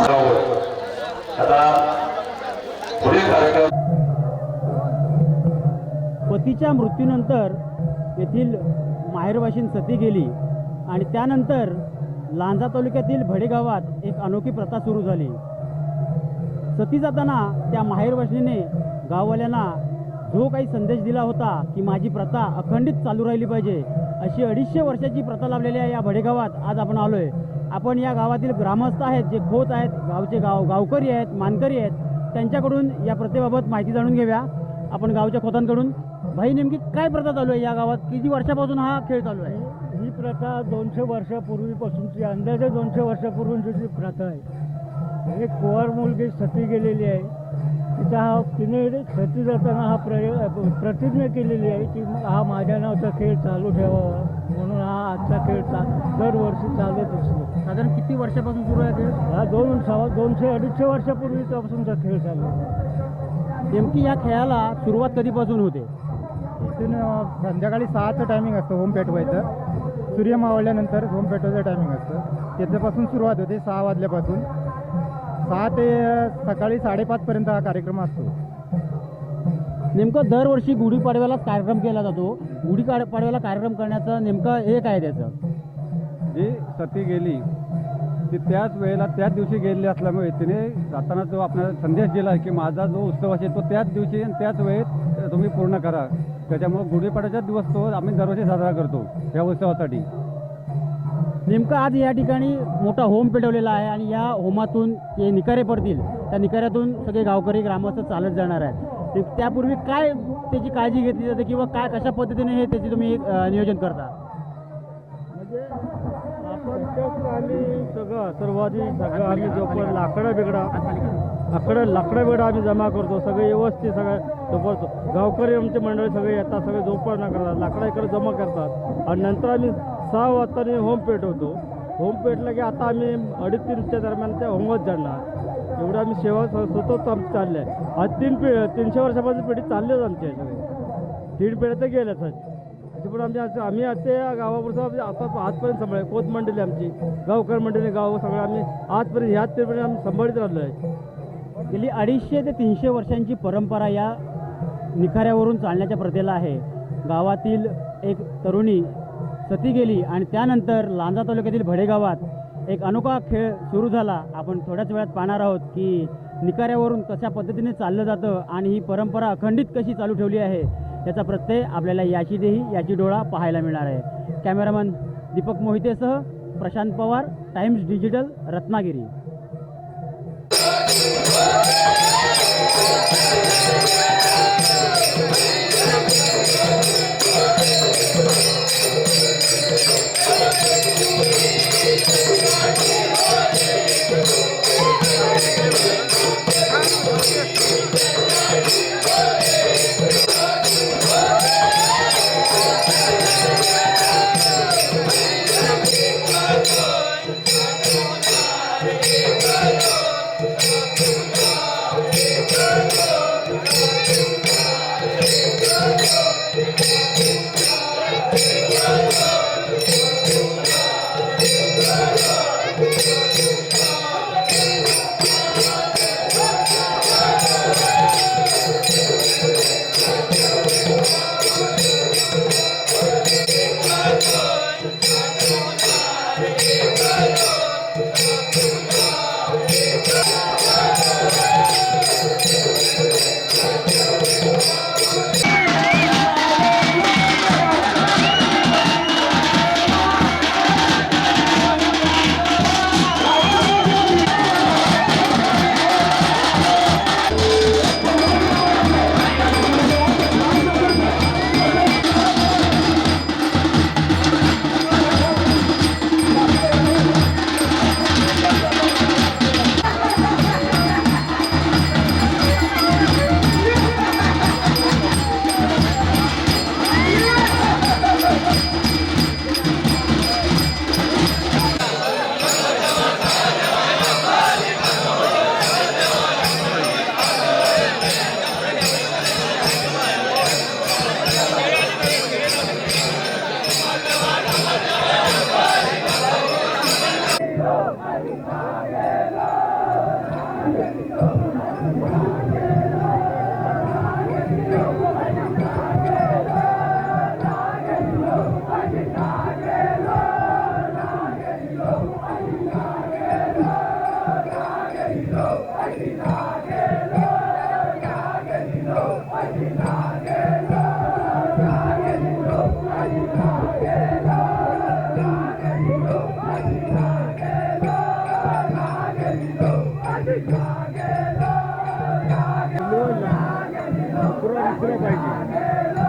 आता कार्यक्रम पतीच्या मृत्यूनंतर येथील माहेरवाशीन सती गेली आणि त्यानंतर लांजा तालुक्यातील भडेगावात एक अनोखी प्रथा सुरू झाली. सती जाताना त्या माहेरवाशिनीने गाववाल्यांना जो काही संदेश दिला होता की माझी प्रथा अखंडित चालू राहिली पाहिजे अशी अडीचशे वर्षाची प्रथा लाभलेल्या या भडेगावात आज आपण आलो आहे आपण या गावातील ग्रामस्थ आहेत जे खोत आहेत गावचे गाव गावकरी आहेत मानकरी आहेत त्यांच्याकडून या प्रथेबाबत माहिती जाणून घेऊया. आपण गावच्या खोतांकडून. भाई नेमकी काय प्रथा चालू आहे या गावात? किती वर्षापासून हा खेळ चालू आहे? ही प्रथा दोनशे वर्षापूर्वीपासूनची अंदाजे दोनशे वर्षापूर्वीची जी प्रथा आहे. एक कुवार मुलगी सती गेलेली आहे. तिचा हा तिने सती जाताना हा प्रयोग प्रतिज्ञा केलेली आहे की हा माझ्या नावचा खेळ चालू ठेवावा. म्हणून हा आजचा खेळ चा दरवर्षी चालत असतो साधारण किती वर्षापासून सुरू आहे खेळ? हा दोन सव्वा दोनशे अडीचशे वर्षापूर्वीपासूनचा खेळ चालू आहे. नेमकी या खेळाला सुरुवात कधीपासून होते? इथून संध्याकाळी सहाचं टायमिंग असतं होम पेटवायचं. सूर्य मावळल्यानंतर होम पेटवायचं टायमिंग असतं. त्याच्यापासून सुरुवात होते सहा वाजल्यापासून. सहा ते सकाळी साडेपाचपर्यंत हा कार्यक्रम असतो. नेमकं दरवर्षी गुढीपाडव्यालाच कार्यक्रम केला जातो. गुढी काड- पाडव्याला कार्यक्रम करण्याचं नेमकं हे काय त्याचं? जी सती गेली ती त्याच वेळेला त्याच दिवशी गेलेली असल्यामुळे तिने जाताना जो आपल्याला संदेश दिला की माझा जो उत्सव असेल तो त्याच दिवशी आणि त्याच वेळेत तुम्ही पूर्ण करा. त्याच्यामुळे गुढीपाडव्याचा दिवस तो आम्ही दरवर्षी साजरा करतो या उत्सवासाठी. नेमकं आज या ठिकाणी मोठा होम पेटवलेला आहे आणि या होमातून जे निकारे पडतील त्या निकाऱ्यातून सगळे गावकरी ग्रामस्थ चालत जाणार आहेत. ते- त्यापूर्वी काय त्याची काळजी घेतली जाते किंवा काय कशा पद्धतीने हे त्याची तुम्ही नियोजन करता? म्हणजे आपण आम्ही सगळं सर्वाधिक सगळं आम्ही जोपर्यंत लाकडं बिगडा लाकडं लाकडं बिगडा आम्ही जमा करतो सगळे व्यवस्थित सगळं जोपर्यंत गावकरी आमचे मंडळी सगळे येतात सगळे जोपासना करतात लाकडं इकडे जमा करतात. आणि नंतर आम्ही सहा वाजता होम पेटवतो होम पेटलं की आता आम्ही अडीच तीनच्या दरम्यान त्या होमवत जाणार एवढं आम्ही सेवा स्वतःच सतत आमची चालली आहे आज तीन पे तीनशे वर्षापासून पिढी चाललीच आमच्या याच्याकडे तीन पिढ्या तर गेल्याच आहेत. अशी पण आमच्या आम्ही आता या गावापुरतं आता आजपर्यंत सांभाळ कोत मंडळी आमची गावकर मंडळी गाव सगळं आम्ही आजपर्यंत ह्याच पिढीपर्यंत आम्ही सांभाळत राहिलो आहे गेली अडीचशे ते तीनशे वर्षांची परंपरा या निखाऱ्यावरून चालण्याच्या प्रथेला आहे. गावातील एक तरुणी सती गेली आणि त्यानंतर लांजा तालुक्यातील भडेगावात एक अनोखा खेळ सुरू झाला. आपण थोड्याच वेळात पाहणार आहोत की निकाऱ्यावरून कशा पद्धतीने चाललं जातं आणि ही परंपरा अखंडित कशी चालू ठेवली आहे याचा प्रत्यय आपल्याला याची देही याची डोळा पाहायला मिळणार आहे. Cameraman Deepak मोहितेसह Prashant Pawar Times digital Ratnagiri. Hare Hare पुरा पुरा पाहिजे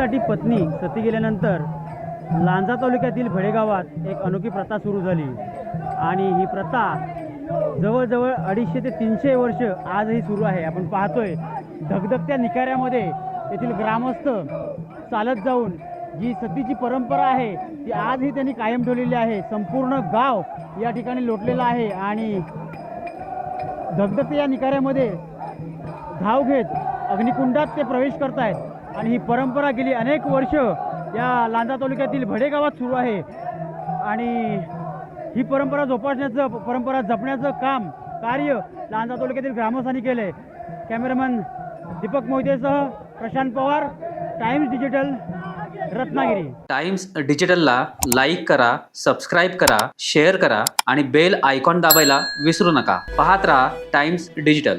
पतीसाठी पत्नी सती गेल्यानंतर लांजा तालुक्यातील भडेगावात एक अनोखी प्रथा सुरू झाली. आणि ही प्रथा जवळजवळ अडीचशे ते तीनशे वर्ष आजही सुरू आहे. आपण पाहतोय धगधगत्या निकाऱ्यामध्ये येथील ग्रामस्थ चालत जाऊन जी सतीची परंपरा आहे ती आजही त्यांनी कायम ठेवलेली आहे. संपूर्ण गाव या ठिकाणी लोटलेलं आहे आणि धगधगत्या या निकाऱ्यामध्ये धाव घेत अग्निकुंडात ते प्रवेश करतायत. आणि ही परंपरा गेली अनेक वर्ष या लांजा तालुक्यातील भडेगावात सुरू आहे. आणि ही परंपरा जोपासण्याचं परंपरा जपण्याचं काम कार्य लांजा तालुक्यातील ग्रामस्थांनी केलं आहे cameraman Deepak मोहितेसह Prashant Pawar Times digital Ratnagiri. Times डिजिटलला like करा सबस्क्राईब करा शेअर करा आणि बेल आयकॉन दाबायला विसरू नका. पाहत राहा टाइम्स डिजिटल.